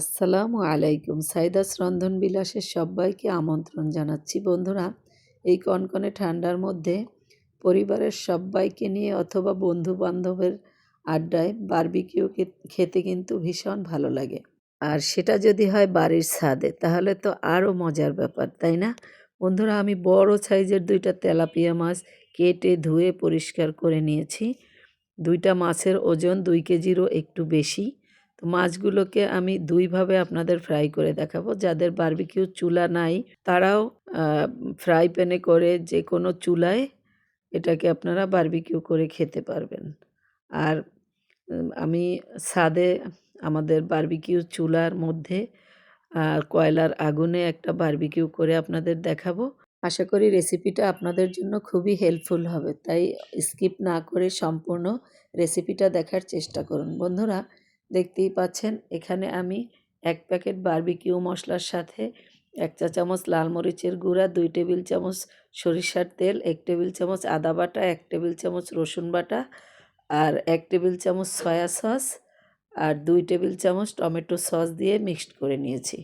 আসসালামু আলাইকুম। সাইদাস রন্ধন বিলাসের সবাইকে আমন্ত্রণ জানাচ্ছি। বন্ধুরা, এই কনকনে ঠান্ডার মধ্যে পরিবারের সবাইকে নিয়ে অথবা বন্ধু বান্ধবের আড্ডায় বারবিকিউ খেতে কিন্তু ভীষণ ভালো লাগে। আর সেটা যদি হয় বাড়ির ছাদে, তাহলে তো আরও মজার ব্যাপার, তাই না? বন্ধুরা, আমি বড় সাইজের দুইটা তেলাপিয়া মাছ কেটে ধুয়ে পরিষ্কার করে নিয়েছি। দুইটা মাছের ওজন দুই কেজিরও একটু বেশি। তো মাছগুলোকে আমি দুইভাবে আপনাদের ফ্রাই করে দেখাবো। যাদের বার্বিকিউ চুলা নাই, তারাও ফ্রাই প্যানে করে যে কোনো চুলায় এটাকে আপনারা বার্বিকিউ করে খেতে পারবেন। আর আমি ছাদে আমাদের বার্বিকিউ চুলার মধ্যে কয়লার আগুনে একটা বারবিকিউ করে আপনাদের দেখাবো। আশা করি রেসিপিটা আপনাদের জন্য খুবই হেল্পফুল হবে। তাই স্কিপ না করে সম্পূর্ণ রেসিপিটা দেখার চেষ্টা করুন। বন্ধুরা দেখতেই পাচ্ছেন, এখানে আমি এক প্যাকেট বারবিকিউ মশলার সাথে এক চা চামচ লাল মরিচের গুঁড়া, দুই টেবিল চামচ সরিষার তেল, এক টেবিল চামচ আদা বাটা, এক টেবিল চামচ রসুন বাটা আর এক টেবিল চামচ সয়া সস আর দুই টেবিল চামচ টমেটো সস দিয়ে মিক্সড করে নিয়েছি।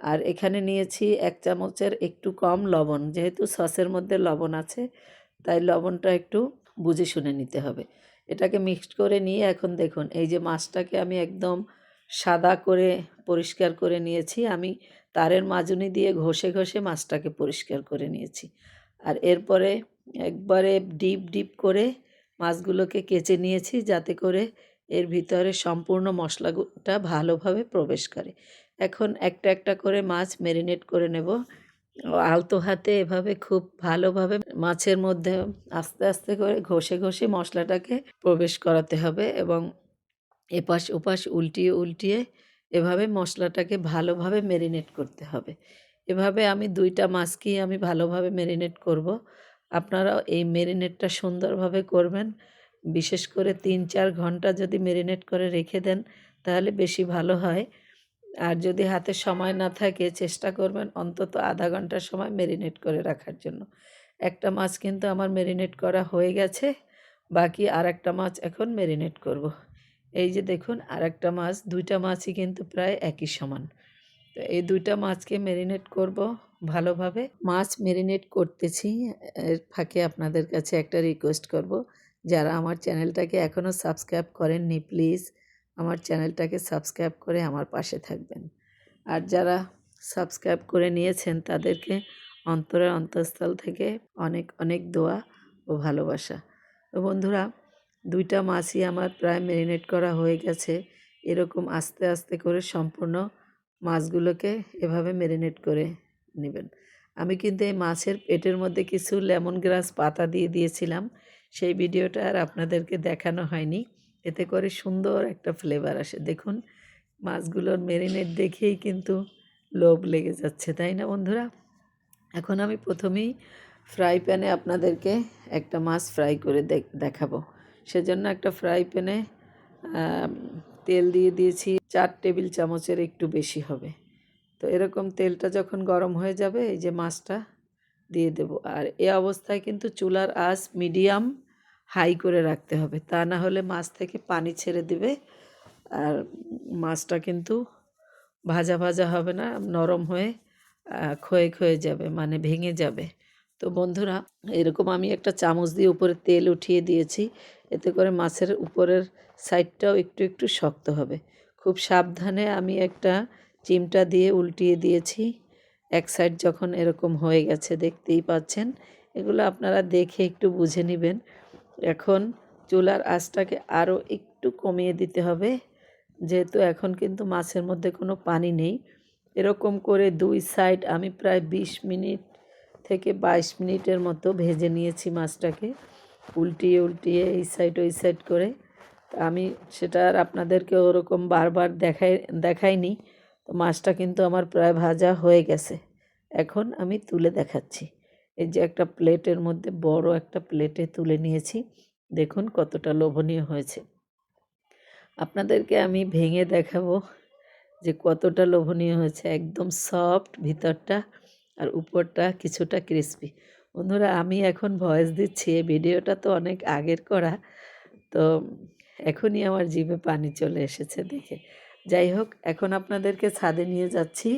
আর এখানে নিয়েছি এক চামচের একটু কম লবণ, যেহেতু সসের মধ্যে লবণ আছে, তাই লবণটা একটু বুঝে শুনে নিতে হবে। এটাকে মিক্সড করে নিয়ে এখন দেখুন, এই যে মাছটাকে আমি একদম সাদা করে পরিষ্কার করে নিয়েছি, আমি তারের মাজুনি দিয়ে ঘষে ঘষে মাছটাকে পরিষ্কার করে নিয়েছি। আর এরপরে একবারে ডিপ ডিপ করে মাছগুলোকে কেচে নিয়েছি, যাতে করে এর ভিতরে সম্পূর্ণ মশলাটা ভালোভাবে প্রবেশ করে। এখন একটা একটা করে মাছ মেরিনেট করে নেব। আলতো হাতে এভাবে খুব ভালোভাবে মাছের মধ্যে আস্তে আস্তে করে ঘষে ঘষে মশলাটাকে প্রবেশ করাতে হবে এবং এপাশ ওপাশ উল্টিয়ে উল্টিয়ে এভাবে মশলাটাকে ভালোভাবে ম্যারিনেট করতে হবে। এভাবে আমি দুইটা মাছকেই আমি ভালোভাবে ম্যারিনেট করব। আপনারাও এই ম্যারিনেটটা সুন্দরভাবে করবেন। বিশেষ করে তিন চার ঘণ্টা যদি ম্যারিনেট করে রেখে দেন, তাহলে বেশি ভালো হয়। আর যদি হাতে সময় না থাকে, চেষ্টা করবেন অন্তত আধা ঘণ্টার সময় মেরিনেট করে রাখার জন্য। একটা মাছ কিন্তু আমার মেরিনেট করা হয়ে গেছে, বাকি আর একটা মাছ এখন মেরিনেট করব। এই যে দেখুন আর একটা মাছ, দুইটা মাছই কিন্তু প্রায় একই সমান। তো এই দুইটা মাছকে মেরিনেট করব ভালোভাবে। মাছ মেরিনেট করতেছি, এর ফাঁকে আপনাদের কাছে একটা রিকোয়েস্ট করব। যারা আমার চ্যানেলটাকে এখনও সাবস্ক্রাইব করেননি প্লিজ আমার চ্যানেলটাকে সাবস্ক্রাইব করে আমার পাশে থাকবেন। আর যারা সাবস্ক্রাইব করে নিয়েছেন, তাদেরকে অন্তরের অন্তঃস্থল থেকে অনেক অনেক দোয়া ও ভালোবাসা। তো বন্ধুরা, দুইটা মাছই আমার প্রায় ম্যারিনেট করা হয়ে গেছে। এরকম আস্তে আস্তে করে সম্পূর্ণ মাছগুলোকে এভাবে ম্যারিনেট করে নেবেন। আমি কিন্তু এই মাছের পেটের মধ্যে কিছু লেমন গ্রাস পাতা দিয়ে দিয়েছিলাম। সেই ভিডিওটা আর আপনাদেরকে দেখানো হয়নি। এতে করে সুন্দর একটা ফ্লেভার আসে। দেখুন, মাছগুলোর মেরিনেট দেখেই কিন্তু লোভ লেগে যাচ্ছে, তাই না বন্ধুরা? এখন আমি প্রথমেই ফ্রাই প্যানে আপনাদেরকে একটা মাছ ফ্রাই করে দেখাবো। সেজন্য একটা ফ্রাই প্যানে তেল দিয়ে দিয়েছি, চার টেবিল চামচের একটু বেশি হবে। তো এরকম তেলটা যখন গরম হয়ে যাবে, এই যে মাছটা দিয়ে দেব। আর এ অবস্থায় কিন্তু চুলার আঁচ মিডিয়াম হাই করে রাখতে হবে। তা না হলে মাছ থেকে পানি ছেড়ে দিবে। আর মাছটা কিন্তু ভাজা ভাজা হবে না, নরম হয়ে ক্ষয়ে ক্ষয়ে যাবে মানে ভেঙে যাবে। তো বন্ধুরা, এরকম আমি একটা চামচ দিয়ে উপরে তেল উঠিয়ে দিয়েছি। এতে করে মাছের উপরের সাইডটাও একটু একটু শক্ত হবে। খুব সাবধানে আমি একটা চিমটা দিয়ে উল্টিয়ে দিয়েছি। এক সাইড যখন এরকম হয়ে গেছে, দেখতেই পাচ্ছেন। এগুলো আপনারা দেখে একটু বুঝে নেবেন। এখন চুলার আঁচটাকে আরও একটু কমিয়ে দিতে হবে। যেহেতু এখন কিন্তু মাছের মধ্যে কোনো পানি নেই। এরকম করে দুই সাইড আমি প্রায় বিশ মিনিট থেকে বাইশ মিনিটের মতো ভেজে নিয়েছি মাছটাকে। উল্টিয়ে উল্টিয়ে এই সাইড ওই সাইড করে। আমি সেটা আর আপনাদেরকে ওরকম বারবার দেখাই, দেখাইনি। তো মাছটা কিন্তু আমার প্রায় ভাজা হয়ে গেছে। এখন আমি তুলে দেখাচ্ছি। এই যে একটা প্লেটের মধ্যে বড় একটা প্লেটে তুলে নিয়েছি। দেখুন কতটা লোভনীয় হয়েছে। আপনাদেরকে আমি ভেঙে দেখাবো যে কতটা লোভনীয় হয়েছে। একদম সফট ভিতরটা আর উপরটা কিছুটা ক্রিস্পি। বন্ধুরা, আমি এখন ভয়েস দিচ্ছি। এই ভিডিওটা তো অনেক আগের করা। তো এখনই আমার জিভে পানি চলে এসেছে দেখে। যাই হোক, এখন আপনাদেরকে ছাদে নিয়ে যাচ্ছি।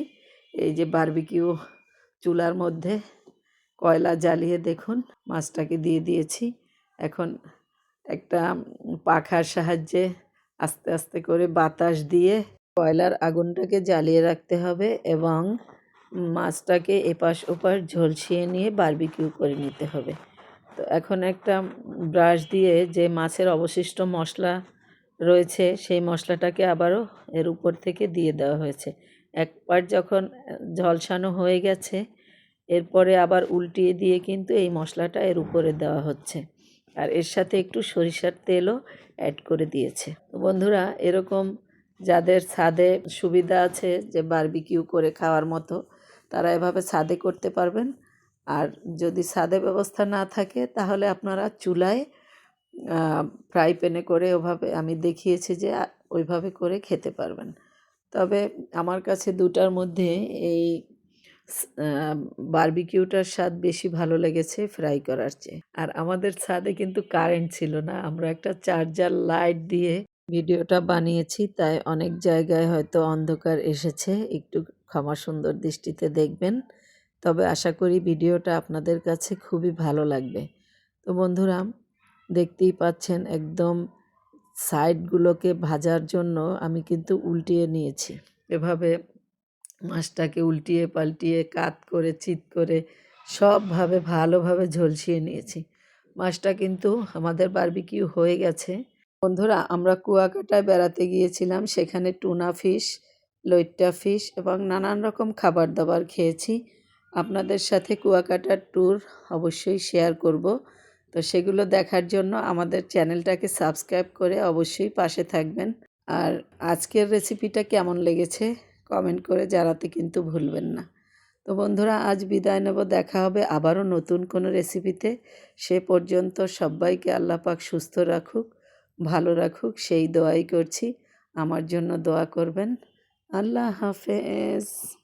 এই যে বারবিকিউ চুলার মধ্যে। কয়লা জ্বালিয়ে দেখুন, মাছটাকে দিয়ে দিয়েছি। এখন একটা পাখার সাহায্যে আস্তে আস্তে করে বাতাস দিয়ে কয়লার আগুনটাকে জ্বালিয়ে রাখতে হবে এবং মাছটাকে এপাশ ওপাশ ঝলসিয়ে নিয়ে বারবিকিউ করে নিতে হবে। তো এখন একটা ব্রাশ দিয়ে যে মাছের অবশিষ্ট মশলা রয়েছে, সেই মশলাটাকে আবারও এর উপর থেকে দিয়ে দেওয়া হয়েছে। একবার যখন ঝলসানো হয়ে গেছে এরপরে আবার উল্টিয়ে দিয়ে কিন্তু এই মশলাটা এর উপরে দেওয়া হচ্ছে। আর এর সাথে একটু সরিষার তেলও অ্যাড করে দিয়েছে। বন্ধুরা, এরকম যাদের ছাদে সুবিধা আছে যে বারবিকিউ করে খাওয়ার মতো, তারা এভাবে ছাদে করতে পারবেন। আর যদি ছাদে ব্যবস্থা না থাকে, তাহলে আপনারা চুলায় ফ্রাই প্যানে করে ওভাবে, আমি দেখিয়েছি যে ওইভাবে করে খেতে পারবেন। তবে আমার কাছে দুটার মধ্যে এই বারবিকিউটার স্বাদ বেশি ভালো লেগেছে ফ্রাই করার চেয়ে। আর আমাদের ছাদে কিন্তু কারেন্ট ছিল না। আমরা একটা চার্জার লাইট দিয়ে ভিডিওটা বানিয়েছি, তাই অনেক জায়গায় হয়তো অন্ধকার এসেছে। একটু ক্ষমা সুন্দর দৃষ্টিতে দেখবেন। তবে আশা করি ভিডিওটা আপনাদের কাছে খুবই ভালো লাগবে। তো বন্ধুরা, দেখতেই পাচ্ছেন একদম সাইডগুলোকে ভাজার জন্য আমি কিন্তু উল্টিয়ে নিয়েছি। এভাবে মাছটাকে উল্টিয়ে পাল্টিয়ে, কাত করে চিত করে সবভাবে ভালোভাবে ঝলসিয়ে নিয়েছি। মাছটা কিন্তু আমাদের বারবিকিউ হয়ে গেছে। বন্ধুরা, আমরা কুয়াকাটায় বেড়াতে গিয়েছিলাম, সেখানে টুনা ফিশ, লইট্টা ফিশ এবং নানান রকম খাবার দাবার খেয়েছি। আপনাদের সাথে কুয়াকাটার ট্যুর অবশ্যই শেয়ার করব। তো সেগুলো দেখার জন্য আমাদের চ্যানেলটাকে সাবস্ক্রাইব করে অবশ্যই পাশে থাকবেন। আর আজকের রেসিপিটা কেমন লেগেছে? কমেন্ট করে জানাতে কিন্তু ভুলবেন না। তো বন্ধুরা, আজ বিদায় নেব। দেখা হবে আবারও নতুন কোনো রেসিপিতে। সে পর্যন্ত সবাইকে আল্লাহ পাক সুস্থ রাখুক, ভালো রাখুক, সেই দোয়াই করছি। আমার জন্য দোয়া করবেন। আল্লাহ হাফেজ।